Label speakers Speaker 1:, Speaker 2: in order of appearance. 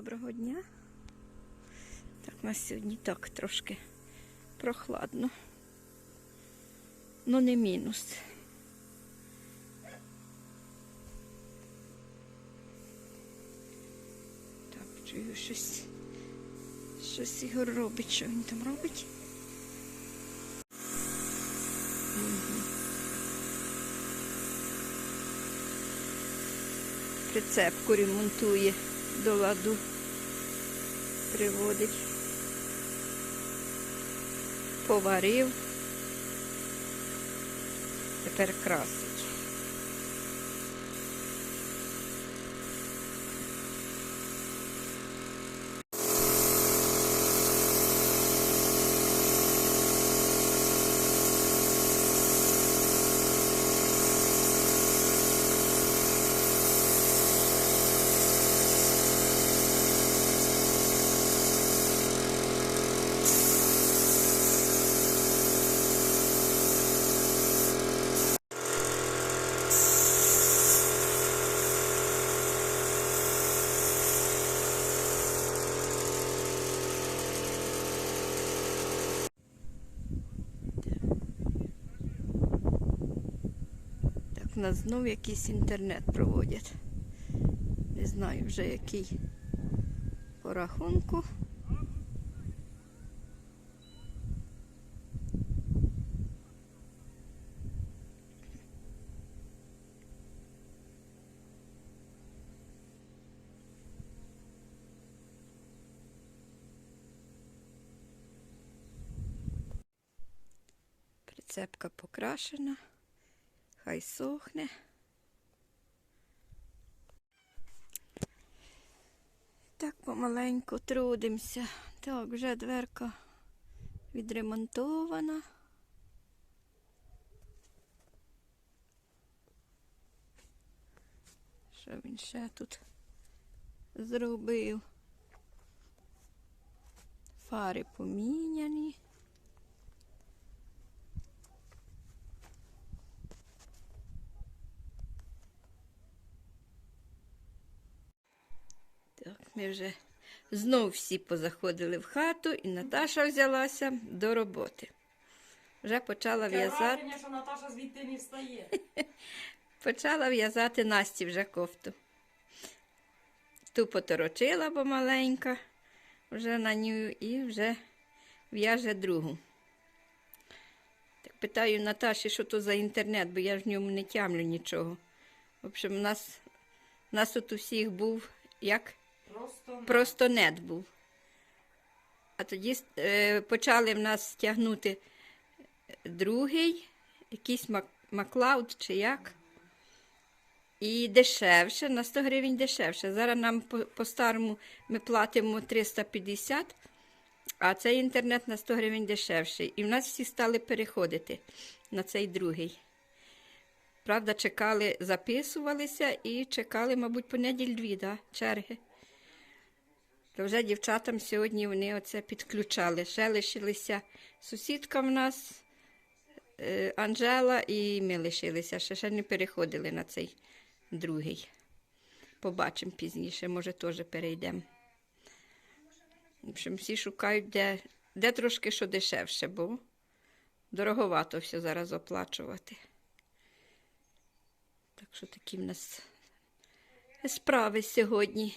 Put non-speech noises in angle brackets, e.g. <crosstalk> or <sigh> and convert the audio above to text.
Speaker 1: доброго дня. Так, у нас сьогодні так трошки прохладно. Ну не мінус. Так, чую щось. Щось Ігор робить. Що він там робить? Прицепку ремонтує до ладу. Приводить. Поварив. Тепер красить. Так, у нас знов якийсь інтернет проводять. Не знаю вже який по рахунку. Прицепка покрашена. Хай сохне. Так помаленьку трудимося. Так, вже дверка відремонтована. Що він ще тут зробив? Фари поміняні. Так, ми вже знов всі позаходили в хату, і Наташа взялася до роботи. Вже почала в'язати.
Speaker 2: враження, що Наташа звідти не встає. <laughs>
Speaker 1: Почала в'язати Насті вже кофту. Ту поторочила, бо маленька вже на ню і вже в'яже другу. Так питаю Наташі, що то за інтернет, бо я ж в ньому не тямлю нічого. В общем, у нас, у нас тут у всіх був як
Speaker 2: Просто
Speaker 1: просто нет був. А тоді е, почали в нас тягнути другий, якийсь Мак- Маклауд чи як. І дешевше, на 100 гривень дешевше. Зараз нам по- по-старому ми платимо 350, а цей інтернет на 100 гривень дешевший. І в нас всі стали переходити на цей другий. Правда, чекали, записувалися і чекали, мабуть, по неділь-дві, да, черги. То вже дівчатам сьогодні вони оце підключали. Ще лишилися сусідка в нас, е, Анжела, і ми лишилися. Ще, ще не переходили на цей другий. Побачимо пізніше, може теж перейдемо. В общем, всі шукають, де, де трошки що дешевше, бо дороговато все зараз оплачувати. Так що такі в нас справи сьогодні.